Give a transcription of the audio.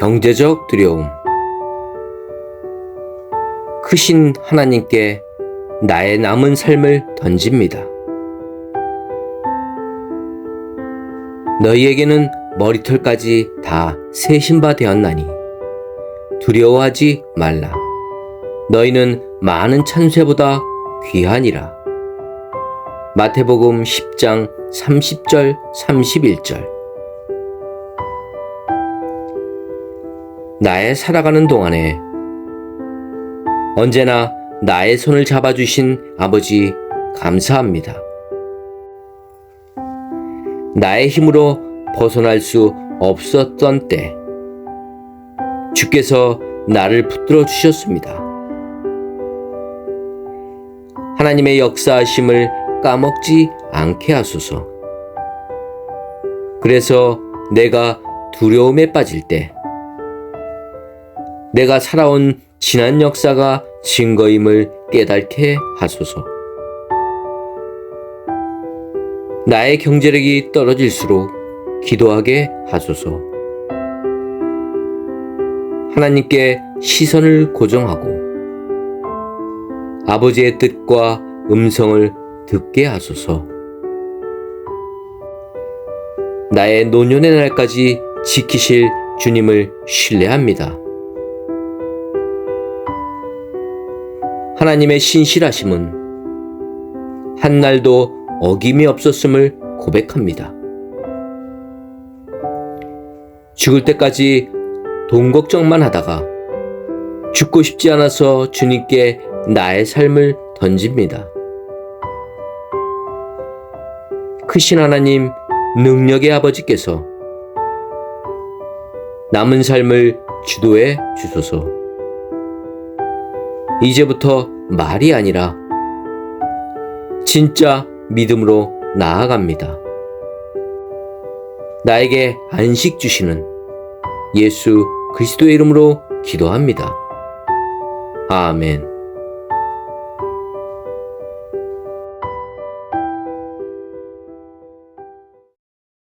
경제적 두려움. 크신 하나님께 나의 남은 삶을 던집니다. 너희에게는 머리털까지 다 세신 바 되었나니 두려워하지 말라. 너희는 많은 찬쇠보다 귀하니라. 마태복음 10장 30절 31절 나의 살아가는 동안에 언제나 나의 손을 잡아주신 아버지 감사합니다. 나의 힘으로 벗어날 수 없었던 때 주께서 나를 붙들어 주셨습니다. 하나님의 역사하심을 까먹지 않게 하소서. 그래서 내가 두려움에 빠질 때 내가 살아온 지난 역사가 증거임을 깨닫게 하소서. 나의 경제력이 떨어질수록 기도하게 하소서. 하나님께 시선을 고정하고 아버지의 뜻과 음성을 듣게 하소서. 나의 노년의 날까지 지키실 주님을 신뢰합니다. 하나님의 신실하심은 한날도 어김이 없었음을 고백합니다. 죽을 때까지 돈 걱정만 하다가 죽고 싶지 않아서 주님께 나의 삶을 던집니다. 크신 하나님 능력의 아버지께서 남은 삶을 주도해 주소서. 이제부터 말이 아니라 진짜 믿음으로 나아갑니다. 나에게 안식 주시는 예수 그리스도의 이름으로 기도합니다. 아멘.